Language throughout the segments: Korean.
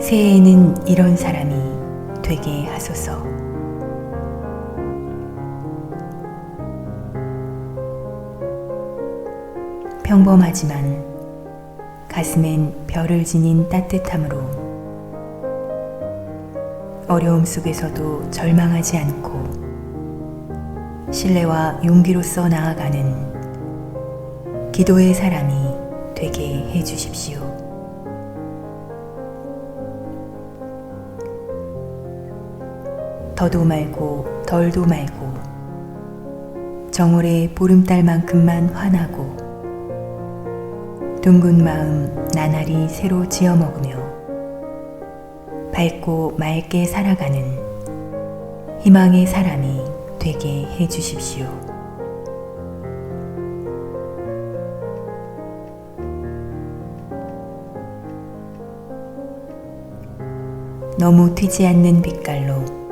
새해에는 이런 사람이 되게 하소서. 평범하지만 가슴엔 별을 지닌 따뜻함으로 어려움 속에서도 절망하지 않고 신뢰와 용기로서 나아가는 기도의 사람이 되게 해 주십시오. 더도 말고 덜도 말고 정월의 보름달만큼만 환하고 둥근 마음 나날이 새로 지어 먹으며 밝고 맑게 살아가는 희망의 사람이 되게 해 주십시오. 너무 튀지 않는 빛깔로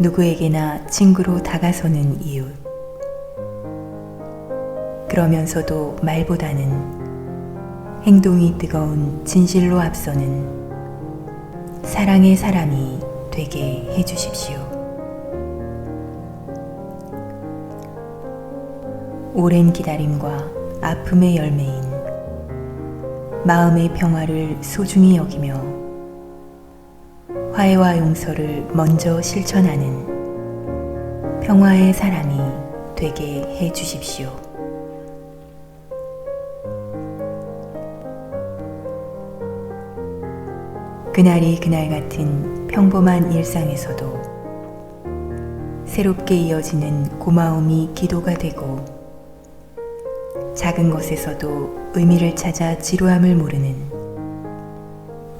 누구에게나 친구로 다가서는 이웃. 그러면서도 말보다는 행동이 뜨거운 진실로 앞서는 사랑의 사람이 되게 해 주십시오. 오랜 기다림과 아픔의 열매인 마음의 평화를 소중히 여기며 화해와 용서를 먼저 실천하는 평화의 사람이 되게 해 주십시오. 그날이 그날 같은 평범한 일상에서도 새롭게 이어지는 고마움이 기도가 되고 작은 것에서도 의미를 찾아 지루함을 모르는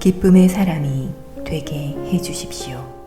기쁨의 사람이 되게 해 주십시오.